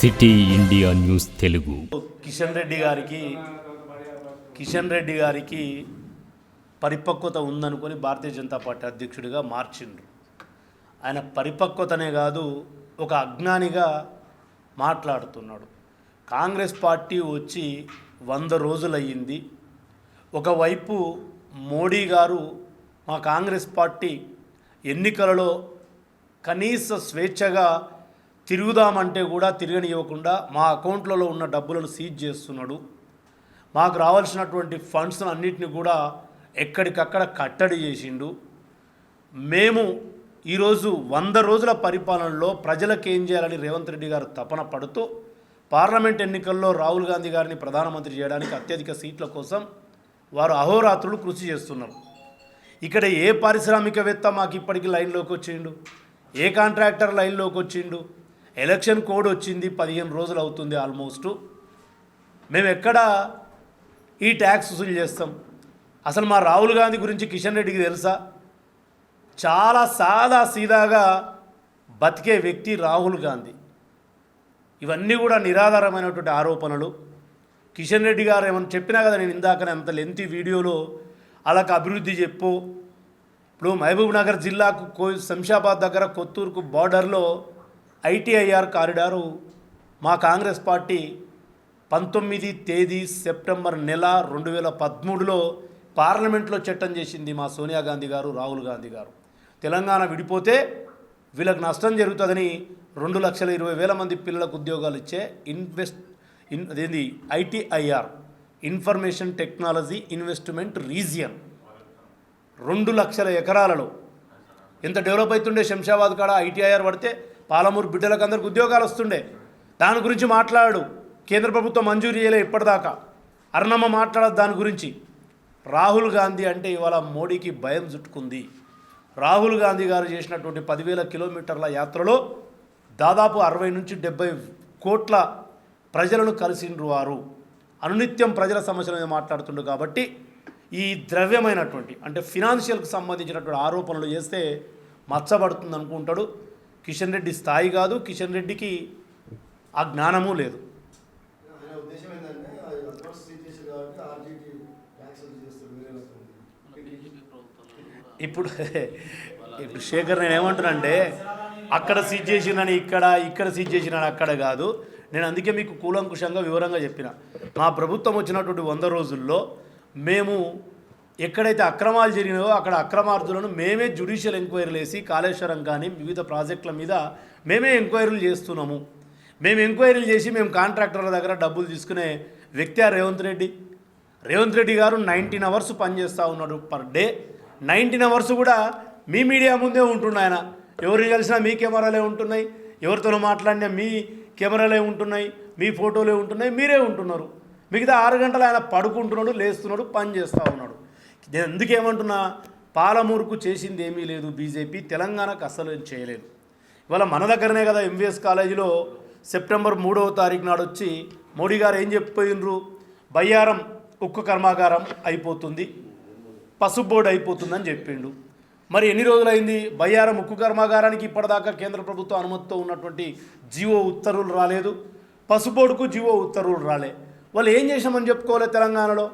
City India news Telugu. Kishan Reddy గారికి కిషన్ రెడ్డి గారికి పరిపక్వత ఉందనుకొని భారతీయ జనతా పార్టీ అధ్యక్షుడిగా మార్చిండ్రు. ఆయన పరిపక్వతనే కాదు ఒక అజ్ఞానిగా మాట్లాడుతున్నాడు. కాంగ్రెస్ పార్టీ వచ్చి వంద రోజులయ్యింది. ఒకవైపు మోడీ గారు మా కాంగ్రెస్ పార్టీ ఎన్నికలలో కనీస స్వేచ్ఛగా తిరుగుదామంటే కూడా తిరగనివ్వకుండా మా అకౌంట్లలో ఉన్న డబ్బులను సీజ్ చేస్తున్నాడు. మాకు రావాల్సినటువంటి ఫండ్స్ అన్నిటిని కూడా ఎక్కడికక్కడ కట్టడి చేసిండు. మేము ఈరోజు వంద రోజుల పరిపాలనలో ప్రజలకు ఏం చేయాలని రేవంత్ రెడ్డి గారు తపన పడుతూ పార్లమెంట్ ఎన్నికల్లో రాహుల్ గాంధీ గారిని ప్రధానమంత్రి చేయడానికి అత్యధిక సీట్ల కోసం వారు అహోరాత్రులు కృషి చేస్తున్నారు. ఇక్కడ ఏ పారిశ్రామికవేత్త మాకు ఇప్పటికీ లైన్లోకి వచ్చిండు? ఏ కాంట్రాక్టర్ లైన్లోకి వచ్చిండు? ఎలక్షన్ కోడ్ వచ్చింది పదిహేను రోజులు అవుతుంది ఆల్మోస్ట్ మేము ఎక్కడ ఈ ట్యాక్స్ వసూలు చేస్తాం? అసలు మా రాహుల్ గాంధీ గురించి కిషన్ రెడ్డికి తెలుసా? చాలా సాదా సీదాగా బతికే వ్యక్తి రాహుల్ గాంధీ. ఇవన్నీ కూడా నిరాధారమైనటువంటి ఆరోపణలు. కిషన్ రెడ్డి గారు ఏమన్నా చెప్పినా కదా నేను ఇందాకనే అంత లెంతి వీడియోలో అలాగ అభివృద్ధి చెప్పు. ఇప్పుడు మహబూబ్ నగర్ జిల్లాకు కో శంషాబాద్ దగ్గర కొత్తూరుకు బార్డర్లో ఐటీఐఆర్ కారిడారు మా కాంగ్రెస్ పార్టీ పంతొమ్మిది తేదీ సెప్టెంబర్ నెల రెండు వేల పదమూడులో పార్లమెంట్లో చట్టం చేసింది మా సోనియా గాంధీ గారు రాహుల్ గాంధీ గారు. తెలంగాణ విడిపోతే వీళ్ళకి నష్టం జరుగుతుందని రెండు లక్షల ఇరవై వేల మంది పిల్లలకు ఉద్యోగాలు ఇచ్చే ఇన్వెస్ట్ ఇన్ అదేంది ITIR information technology investment region. రెండు లక్షల ఎకరాలలో. ఎంత డెవలప్ అవుతుండే శంషాబాద్ కాడ ఐటీఐఆర్ పడితే పాలమూరు బిడ్డలకు అందరికి ఉద్యోగాలు వస్తుండే. దాని గురించి మాట్లాడు. కేంద్ర ప్రభుత్వం మంజూరు చేయలే ఇప్పటిదాకా. అర్ణమ్మ మాట్లాడదు దాని గురించి. రాహుల్ గాంధీ అంటే ఇవాళ మోడీకి భయం చుట్టుకుంది. రాహుల్ గాంధీ గారు చేసినటువంటి పదివేల కిలోమీటర్ల యాత్రలో దాదాపు అరవై నుంచి డెబ్బై కోట్ల ప్రజలను కలిసిండ్రు వారు. అనునిత్యం ప్రజల సమస్యల మీద మాట్లాడుతుండు కాబట్టి ఈ ద్రవ్యమైనటువంటి అంటే ఫినాన్షియల్కి సంబంధించినటువంటి ఆరోపణలు చేస్తే మచ్చబడుతుంది అనుకుంటాడు కిషన్ రెడ్డి స్థాయి కాదు కిషన్ రెడ్డికి ఆ జ్ఞానము లేదు. ఇప్పుడు ఇప్పుడు శేఖర్ నేను ఏమంటున్నానంటే అక్కడ సీజ్ చేసినని ఇక్కడ ఇక్కడ సీజ్ చేసినని అక్కడ కాదు. నేను అందుకే మీకు కూలంకుషంగా వివరంగా చెప్పిన. మా ప్రభుత్వం వచ్చినటువంటి వంద రోజుల్లో మేము ఎక్కడైతే అక్రమాలు జరిగినాయో అక్కడ అక్రమార్థులను మేమే జ్యుడిషియల్ ఎంక్వైరీలు వేసి కాళేశ్వరం కానీ వివిధ ప్రాజెక్టుల మీద మేమే ఎంక్వైరీలు చేస్తున్నాము. మేము ఎంక్వైరీలు చేసి మేము కాంట్రాక్టర్ల దగ్గర డబ్బులు తీసుకునే వ్యక్తి ఆ రేవంత్ రెడ్డి. రేవంత్ రెడ్డి గారు నైన్టీన్ అవర్స్ పనిచేస్తూ ఉన్నాడు పర్ డే నైన్టీన్ అవర్స్ కూడా మీ మీడియా ముందే ఉంటున్నాయి ఆయన. ఎవరిని కలిసినా మీ కెమెరాలే ఉంటున్నాయి. ఎవరితో మాట్లాడినా మీ కెమెరాలే ఉంటున్నాయి. మీ ఫోటోలే ఉంటున్నాయి. మీరే ఉంటున్నారు. మిగతా ఆరు గంటలు ఆయన పడుకుంటున్నాడు లేస్తున్నాడు పని చేస్తూ ఉన్నాడు. నేను ఎందుకేమంటున్నా? పాలమూరుకు చేసింది ఏమీ లేదు బీజేపీ తెలంగాణకు అస్సలు ఏం చేయలేదు. ఇవాళ మన దగ్గరనే కదా ఎంవిఎస్ కాలేజీలో సెప్టెంబర్ మూడవ తారీఖు నాడు వచ్చి మోడీ గారు ఏం చెప్పిపోయినరు బయ్యారం ఉక్కు కర్మాగారం అయిపోతుంది పసుపు బోర్డు అయిపోతుందని చెప్పిండు. మరి ఎన్ని రోజులైంది? బయ్యారం ఉక్కు కర్మాగారానికి ఇప్పటిదాకా కేంద్ర ప్రభుత్వం అనుమతితో ఉన్నటువంటి జీవో ఉత్తర్వులు రాలేదు పసుపు బోర్డుకు జీవో ఉత్తర్వులు రాలే. వాళ్ళు ఏం చేసినామని చెప్పుకోవాలి తెలంగాణలో?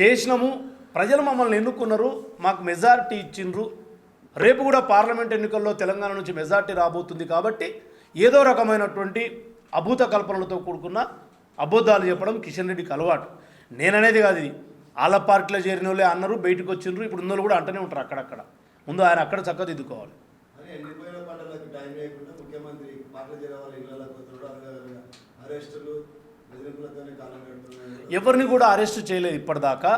చేసినాము ప్రజలు మమ్మల్ని ఎన్నుకున్నారు మాకు మెజారిటీ ఇచ్చిండ్రు. రేపు కూడా పార్లమెంట్ ఎన్నికల్లో తెలంగాణ నుంచి మెజారిటీ రాబోతుంది కాబట్టి ఏదో రకమైనటువంటి అభూత కల్పనలతో కూడుకున్న అబద్ధాలు చెప్పడం కిషన్ రెడ్డికి అలవాటు. నేననేది కాదు ఇది. వాళ్ళ పార్టీలో చేరిన వాళ్ళే అన్నారు బయటకు వచ్చిండ్రు. ఇప్పుడు ఉన్న కూడా అంటనే ఉంటారు అక్కడక్కడ. ముందు ఆయన అక్కడ చక్కదిద్దుకోవాలి ఎవరిని కూడా అరెస్ట్ చేయలేదు ఇప్పటిదాకా.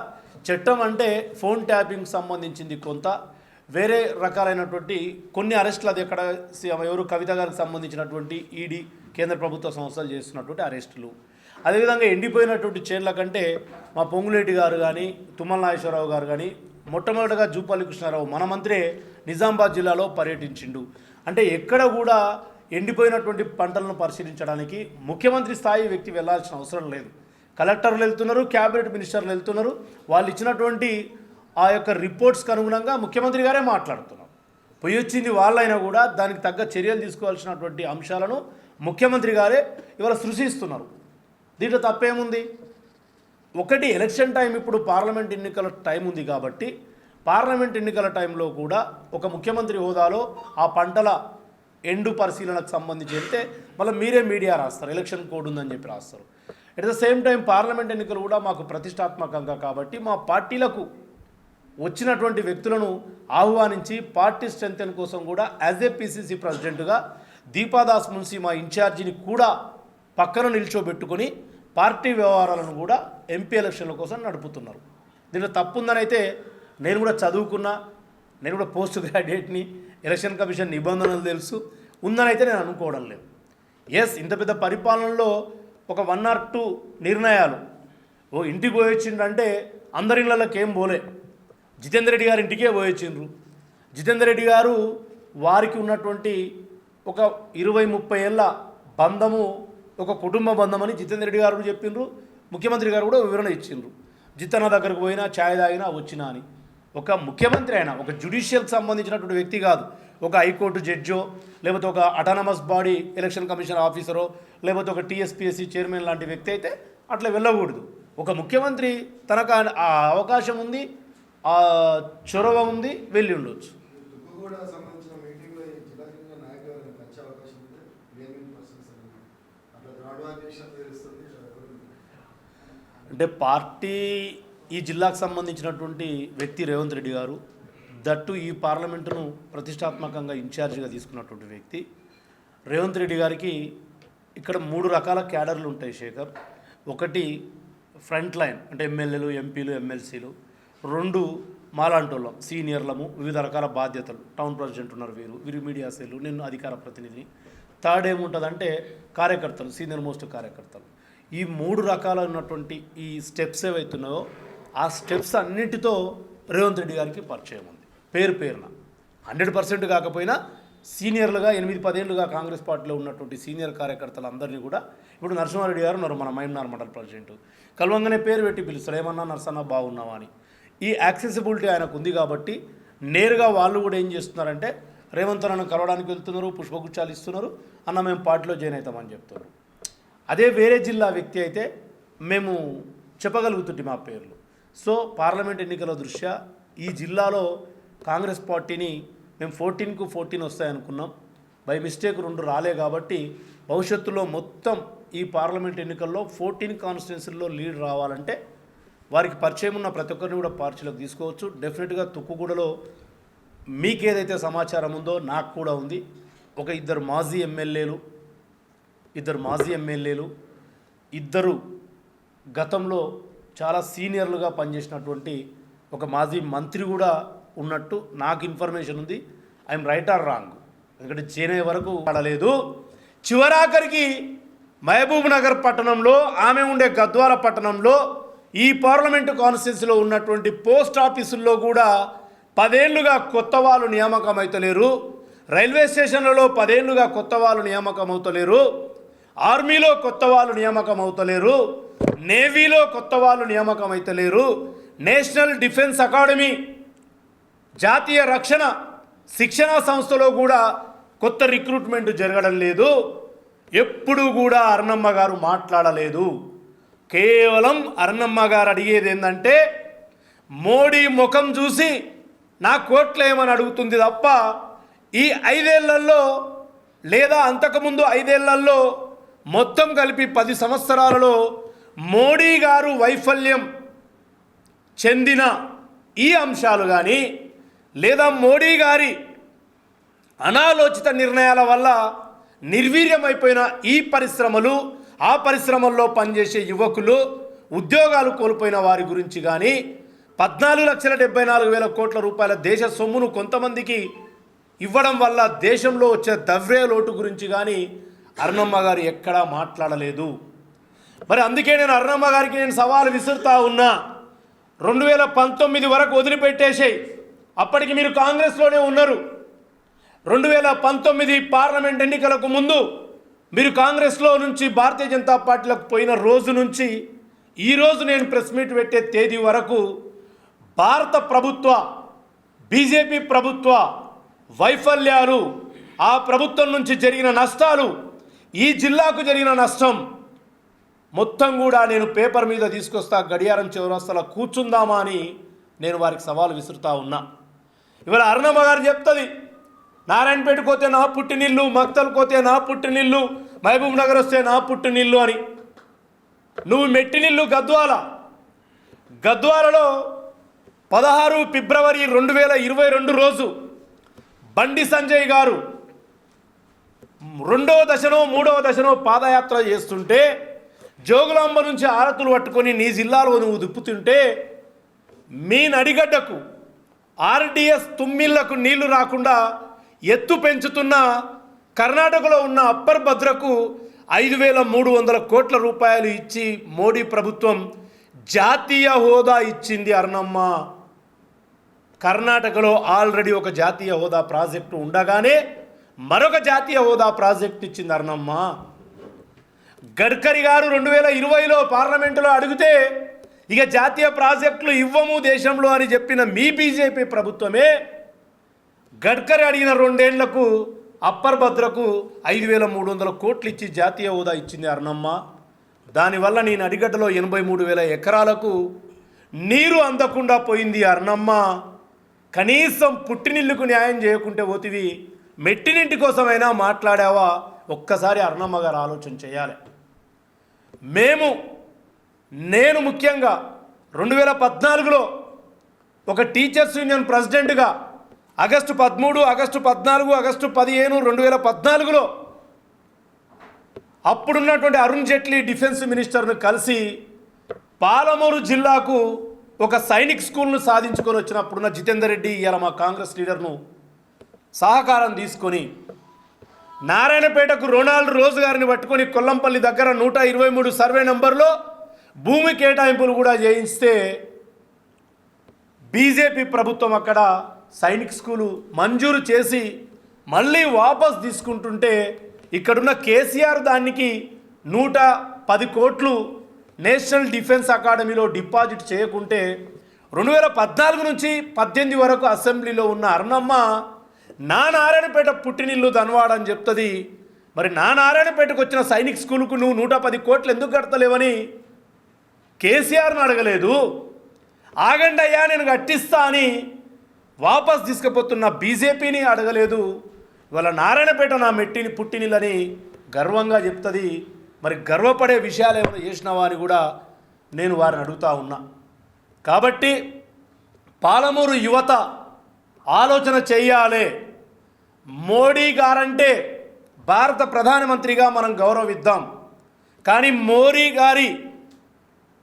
చట్టం అంటే ఫోన్ ట్యాపింగ్ సంబంధించింది కొంత. వేరే రకాలైనటువంటి కొన్ని అరెస్టులు అది ఎక్కడ ఎవరు కవిత గారికి సంబంధించినటువంటి ఈడీ కేంద్ర ప్రభుత్వ సంస్థలు చేస్తున్నటువంటి అరెస్టులు. అదేవిధంగా ఎండిపోయినటువంటి చైర్ల కంటే మా పొంగులేటి గారు కానీ తుమ్మల నాగేశ్వరరావు గారు కానీ మొట్టమొదటిగా జూపల్లి కృష్ణారావు మన మంత్రే నిజామాబాద్ జిల్లాలో పర్యటించిండు. అంటే ఎక్కడ కూడా ఎండిపోయినటువంటి పంటలను పరిశీలించడానికి ముఖ్యమంత్రి స్థాయి వ్యక్తి వెళ్ళాల్సిన అవసరం లేదు. కలెక్టర్లు వెళ్తున్నారు క్యాబినెట్ మినిస్టర్లు వెళ్తున్నారు. వాళ్ళు ఇచ్చినటువంటి ఆ యొక్క రిపోర్ట్స్కి అనుగుణంగా ముఖ్యమంత్రి గారే మాట్లాడుతున్నారు. పోయి వచ్చింది వాళ్ళైనా కూడా దానికి తగ్గ చర్యలు తీసుకోవాల్సినటువంటి అంశాలను ముఖ్యమంత్రి గారే ఇవాళ సృష్టిస్తున్నారు దీంట్లో తప్పేముంది? ఒకటి ఎలక్షన్ టైం ఇప్పుడు పార్లమెంట్ ఎన్నికల టైం ఉంది కాబట్టి పార్లమెంట్ ఎన్నికల టైంలో కూడా ఒక ముఖ్యమంత్రి హోదాలో ఆ పంటల ఎండు పరిశీలనకు సంబంధించి వెళ్తే మళ్ళీ మీరే మీడియా రాస్తారు ఎలక్షన్ కోడ్ ఉందని చెప్పి రాస్తారు. At the same time parliament ఎన్నికలు కూడా మాకు ప్రతిష్టాత్మకంగా కాబట్టి మా పార్టీలకు వచ్చినటువంటి వ్యక్తులను ఆహ్వానించి పార్టీ స్ట్రెంగ్తెన్ కోసం కూడా యాజ్ ఏ పిసిసి ప్రెసిడెంట్గా దీపాదాస్ మున్సి మా ఇన్ఛార్జిని కూడా పక్కన నిల్చోబెట్టుకొని పార్టీ వ్యవహారాలను కూడా ఎంపీ ఎలక్షన్ల కోసం నడుపుతున్నారు. దీంట్లో తప్పుందని అయితే నేను కూడా చదువుకున్నా నేను కూడా పోస్ట్ గ్రాడ్యుయేట్ని ఎలక్షన్ కమిషన్ నిబంధనలు తెలుసు ఉందని అయితే నేను అనుకోవడం లేదు. ఎస్ ఇంత పెద్ద పరిపాలనలో ఒక వన్ ఆర్ టూ నిర్ణయాలు. ఓ ఇంటికి పోయొచ్చిందంటే అందరి ఇళ్ళకి ఏం పోలే. జితేందర్ రెడ్డి గారి ఇంటికే పోయొచ్చిండ్రు. జితేందర్ రెడ్డి గారు వారికి ఉన్నటువంటి ఒక ఇరవై ముప్పై ఏళ్ళ బంధము ఒక కుటుంబ బంధం అని జితేందర్ రెడ్డి గారు కూడా చెప్పిండ్రు. ముఖ్యమంత్రి గారు కూడా వివరణ ఇచ్చిండ్రు. జితన్న దగ్గరకు పోయినా ఛాయ్ తాగినా వచ్చినా అని. ఒక ముఖ్యమంత్రి అయినా ఒక జ్యుడిషియల్కి సంబంధించినటువంటి వ్యక్తి కాదు. ఒక హైకోర్టు జడ్జో లేకపోతే ఒక అటానమస్ బాడీ ఎలక్షన్ కమిషన్ ఆఫీసరో లేకపోతే ఒక టీఎస్పీఎస్సీ చైర్మన్ లాంటి వ్యక్తి అయితే అట్లా వెళ్ళకూడదు. ఒక ముఖ్యమంత్రి తనకు ఆ- అవకాశం ఉంది ఆ చొరవ ఉంది వెళ్ళి ఉండొచ్చు. అంటే పార్టీ ఈ జిల్లాకు సంబంధించినటువంటి వ్యక్తి రేవంత్ రెడ్డి గారు దట్టు ఈ పార్లమెంటును ప్రతిష్టాత్మకంగా ఇన్ఛార్జిగా తీసుకున్నటువంటి వ్యక్తి. రేవంత్ రెడ్డి గారికి ఇక్కడ మూడు రకాల క్యాడర్లు ఉంటాయి శేఖర్. ఒకటి ఫ్రంట్ లైన్ అంటే ఎమ్మెల్యేలు ఎంపీలు ఎమ్మెల్సీలు. రెండు మాలాంటోళ్ళం సీనియర్లము వివిధ రకాల బాధ్యతలు. టౌన్ ప్రెసిడెంట్ ఉన్నారు వీరు వీరు మీడియా సెల్ నేను అధికార ప్రతినిధిని. థర్డ్ ఏముంటుందంటే కార్యకర్తలు సీనియర్ మోస్ట్ కార్యకర్తలు. ఈ మూడు రకాల ఉన్నటువంటి ఈ స్టెప్స్ ఏవైతున్నాయో ఆ స్టెప్స్ అన్నిటితో రేవంత్ రెడ్డి గారికి పరిచయం ఉంది. పేరు పేరున. హండ్రెడ్ పర్సెంట్ కాకపోయినా సీనియర్లుగా ఎనిమిది పదేళ్ళుగా కాంగ్రెస్ పార్టీలో ఉన్నటువంటి సీనియర్ కార్యకర్తలందరినీ కూడా ఇప్పుడు నరసింహారెడ్డి గారు ఉన్నారు మన మైమ్నార్ మండల్ ప్రెసిడెంట్. కలవంగానే పేరు పెట్టి పిలుస్తారు. ఏమన్నా నరసన్న బాగున్నావా అని. ఈ యాక్సెసిబిలిటీ ఆయనకు ఉంది కాబట్టి నేరుగా వాళ్ళు కూడా ఏం చేస్తున్నారంటే రేవంత్ అన్నను కలవడానికి వెళ్తున్నారు పుష్పగుచ్చాలు ఇస్తున్నారు అన్న మేము పార్టీలో జాయిన్ అవుతామని చెప్తున్నారు. అదే వేరే జిల్లా వ్యక్తి అయితే మేము చెప్పగలుగుతుంటే మా పేర్లు. సో పార్లమెంట్ ఎన్నికల దృష్ట్యా ఈ జిల్లాలో కాంగ్రెస్ పార్టీని మేము ఫోర్టీన్కు ఫోర్టీన్ వస్తాయనుకున్నాం. బై మిస్టేక్ రెండు రాలే కాబట్టి భవిష్యత్తులో మొత్తం ఈ పార్లమెంట్ ఎన్నికల్లో ఫోర్టీన్ కాన్స్టిట్యున్సీల్లో లీడ్ రావాలంటే వారికి పరిచయం ఉన్న ప్రతి ఒక్కరిని కూడా పార్టీలోకి తీసుకోవచ్చు. డెఫినెట్గా తుక్కుగూడలో మీకేదైతే సమాచారం ఉందో నాకు కూడా ఉంది. ఒక ఇద్దరు మాజీ ఎమ్మెల్యేలు ఇద్దరు మాజీ ఎమ్మెల్యేలు ఇద్దరు గతంలో చాలా సీనియర్లుగా పనిచేసినటువంటి ఒక మాజీ మంత్రి కూడా ఉన్నట్టు నాకు ఇన్ఫర్మేషన్ ఉంది. I'm right or wrong. ఎందుకంటే చేనే వరకు పడలేదు చివరాఖరికి మహబూబ్ నగర్ పట్టణంలో ఆమె ఉండే గద్వాల పట్టణంలో ఈ పార్లమెంటు కాన్స్టిట్యున్సీలో ఉన్నటువంటి పోస్ట్ ఆఫీసుల్లో కూడా పదేళ్ళుగా కొత్త వాళ్ళు నియామకం అవుతలేరు రైల్వే స్టేషన్లలో పదేళ్ళుగా కొత్త వాళ్ళు నియామకం అవుతలేరు ఆర్మీలో కొత్త వాళ్ళు నియామకం అవుతలేరు నేవీలో కొత్త వాళ్ళు నియామకం అవుతలేరు నేషనల్ డిఫెన్స్ అకాడమీ జాతీయ రక్షణ శిక్షణా సంస్థలో కూడా కొత్త రిక్రూట్మెంట్ జరగడం లేదు. ఎప్పుడు కూడా అర్ణమ్మ గారు మాట్లాడలేదు. కేవలం అరణమ్మ గారు అడిగేది ఏంటంటే మోడీ ముఖం చూసి నా కోట్లేమని అడుగుతుంది తప్ప ఈ ఐదేళ్ళలో లేదా అంతకుముందు ఐదేళ్ళలో మొత్తం కలిపి పది సంవత్సరాలలో మోడీ గారు వైఫల్యం చెందిన ఈ అంశాలు కానీ లేదా మోడీ గారి అనాలోచిత నిర్ణయాల వల్ల నిర్వీర్యమైపోయిన ఈ పరిశ్రమలు ఆ పరిశ్రమల్లో పనిచేసే యువకులు ఉద్యోగాలు కోల్పోయిన వారి గురించి కానీ పద్నాలుగు లక్షల డెబ్బై నాలుగు వేల కోట్ల రూపాయల దేశ సొమ్మును కొంతమందికి ఇవ్వడం వల్ల దేశంలో వచ్చే దవ్రే లోటు గురించి కానీ అరుణమ్మ గారు ఎక్కడా మాట్లాడలేదు. మరి అందుకే నేను అరుణమ్మ గారికి నేను సవాలు విసురుతా ఉన్నా. రెండు వేల పంతొమ్మిది వరకు వదిలిపెట్టేసేయి. అప్పటికి మీరు కాంగ్రెస్లోనే ఉన్నారు. రెండు వేల పంతొమ్మిది పార్లమెంట్ ఎన్నికలకు ముందు మీరు కాంగ్రెస్లో నుంచి భారతీయ జనతా పార్టీలకు పోయిన రోజు నుంచి ఈరోజు నేను ప్రెస్ మీట్ పెట్టే తేదీ వరకు భారత ప్రభుత్వ బీజేపీ ప్రభుత్వ వైఫల్యాలు ఆ ప్రభుత్వం నుంచి జరిగిన నష్టాలు ఈ జిల్లాకు జరిగిన నష్టం మొత్తం కూడా నేను పేపర్ మీద తీసుకొస్తా గడియారం చివరస్తల కూర్చుందామా అని నేను వారికి సవాల్ విసురుతా ఉన్నా. ఇవాళ అరుణమ్మ గారు చెప్తుంది నారాయణపేట పోతే నా పుట్టినిల్లు మక్తలు పోతే నా పుట్టినిల్లు మహబూబ్ నగర్ వస్తే నా పుట్టినిల్లు అని. నువ్వు మెట్టినిల్లు గద్వాల. గద్వాలలో పదహారు ఫిబ్రవరి రెండు వేల ఇరవై రెండు రోజు బండి సంజయ్ గారు రెండో దశనో మూడవ దశనో పాదయాత్ర చేస్తుంటే జోగులాంబ నుంచి ఆరతులు పట్టుకొని నీ జిల్లాలో నువ్వు దుప్పుతుంటే మీ నడిగడ్డకు ఆర్డిఎస్ తుమ్మిళ్ళకు నీళ్ళు రాకుండా ఎత్తు పెంచుతున్న కర్ణాటకలో ఉన్న అప్పర్ భద్రకు ఐదు వేల మూడు వందల కోట్ల రూపాయలు ఇచ్చి మోడీ ప్రభుత్వం జాతీయ హోదా ఇచ్చింది అర్ణమ్మ. కర్ణాటకలో ఆల్రెడీ ఒక జాతీయ హోదా ప్రాజెక్టు ఉండగానే మరొక జాతీయ హోదా ప్రాజెక్ట్ ఇచ్చింది అర్ణమ్మ. గడ్కరీ గారు రెండు వేల ఇరవైలో పార్లమెంటులో అడిగితే ఇక జాతీయ ప్రాజెక్టులు ఇవ్వము దేశంలో అని చెప్పిన మీ బీజేపీ ప్రభుత్వమే గడ్కరీ అడిగిన రెండేళ్ళకు అప్పర్ భద్రకు ఐదు వేల మూడు వందల కోట్లు ఇచ్చి జాతీయ హోదా ఇచ్చింది అర్ణమ్మ. దానివల్ల నేను అడిగడ్డలో ఎనభై మూడు వేల ఎకరాలకు నీరు అందకుండా పోయింది అర్ణమ్మ. కనీసం పుట్టినిల్లుకు న్యాయం చేయకుంటే పోతివి మెట్టినింటి కోసమైనా మాట్లాడావా? ఒక్కసారి అర్ణమ్మ గారు ఆలోచన చేయాలి. మేము నేను ముఖ్యంగా రెండు వేల పద్నాలుగులో ఒక టీచర్స్ యూనియన్ ప్రెసిడెంట్గా ఆగస్టు పదమూడు ఆగస్టు పద్నాలుగు ఆగస్టు పదిహేను రెండు వేల పద్నాలుగులో అప్పుడున్నటువంటి అరుణ్ జైట్లీ డిఫెన్స్ మినిస్టర్ను కలిసి పాలమూరు జిల్లాకు ఒక సైనిక్ స్కూల్ను సాధించుకొని వచ్చినప్పుడున్న జితేందర్ రెడ్డి ఇలా మా కాంగ్రెస్ లీడర్ను సహకారం తీసుకొని నారాయణపేటకు రొనాల్డ్ రోజు గారిని పట్టుకొని కొల్లంపల్లి దగ్గర నూట ఇరవై మూడు సర్వే నెంబర్లో భూమి కేటాయింపులు కూడా చేయిస్తే బీజేపీ ప్రభుత్వం అక్కడ సైనిక్ స్కూలు మంజూరు చేసి మళ్ళీ వాపస్ తీసుకుంటుంటే ఇక్కడున్న కేసీఆర్ దానికి నూట పది కోట్లు నేషనల్ డిఫెన్స్ అకాడమీలో డిపాజిట్ చేయకుంటే రెండు వేల పద్నాలుగు నుంచి పద్దెనిమిది వరకు అసెంబ్లీలో ఉన్న అరుణమ్మ నా నారాయణపేట పుట్టినిల్లు ధనవాడ అని చెప్తుంది. మరి నా నారాయణపేటకు వచ్చిన సైనిక్ స్కూల్కు నువ్వు నూట పది కోట్లు ఎందుకు కడతలేవని కేసీఆర్ని అడగలేదు. ఆగండి అయ్యా నేను కట్టిస్తా అని వాపస్ తీసుకుపోతున్న బీజేపీని అడగలేదు. ఇవాళ నారాయణపేట నా మెట్టిని పుట్టినిల్లని గర్వంగా చెప్తుంది. మరి గర్వపడే విషయాలు ఏమైనా చేసినావా అని కూడా నేను వారిని అడుగుతా ఉన్నా. కాబట్టి పాలమూరు యువత ఆలోచన చెయ్యాలి మోడీ గారంటే భారత ప్రధానమంత్రిగా మనం గౌరవిద్దాం. కానీ మోడీ గారి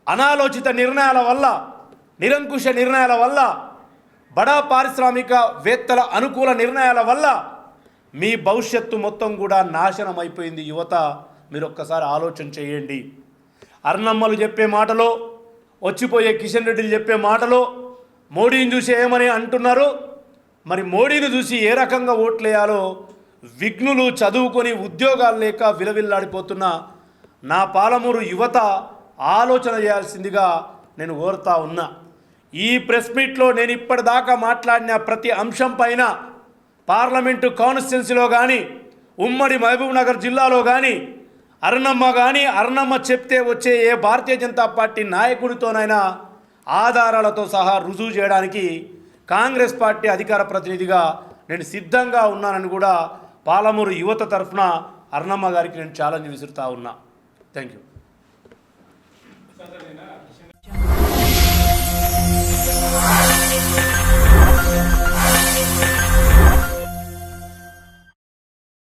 అనాలోచిత నిర్ణయాల వల్ల నిరంకుశ నిర్ణయాల వల్ల బడా పారిశ్రామిక వేత్తల అనుకూల నిర్ణయాల వల్ల మీ భవిష్యత్తు మొత్తం కూడా నాశనం అయిపోయింది యువత మీరు ఒక్కసారి ఆలోచన చేయండి. అర్ణమ్మలు చెప్పే మాటలో వచ్చిపోయే కిషన్ రెడ్డిలు చెప్పే మాటలో మోడీని చూసి ఏమని అంటున్నారు? మరి మోడీని చూసి ఏ రకంగా ఓట్లేయాలో విఘ్నులు చదువుకొని ఉద్యోగాలు లేక విలవిల్లాడిపోతున్న నా పాలమూరు యువత ఆలోచన చేయాల్సిందిగా నేను కోరుతా ఉన్నా. ఈ ప్రెస్ మీట్లో నేను ఇప్పటిదాకా మాట్లాడిన ప్రతి అంశం పైన పార్లమెంటు కాన్స్టిట్యున్సీలో కానీ ఉమ్మడి మహబూబ్నగర్ జిల్లాలో కానీ అరుణమ్మ కానీ అరుణమ్మ చెప్తే వచ్చే ఏ భారతీయ జనతా పార్టీ నాయకుడితోనైనా ఆధారాలతో సహా రుజువు చేయడానికి కాంగ్రెస్ పార్టీ అధికార ప్రతినిధిగా నేను సిద్ధంగా ఉన్నానని కూడా పాలమూరు యువత తరఫున అరుణమ్మ గారికి నేను ఛాలెంజ్ విసురుతా ఉన్నా. Thank you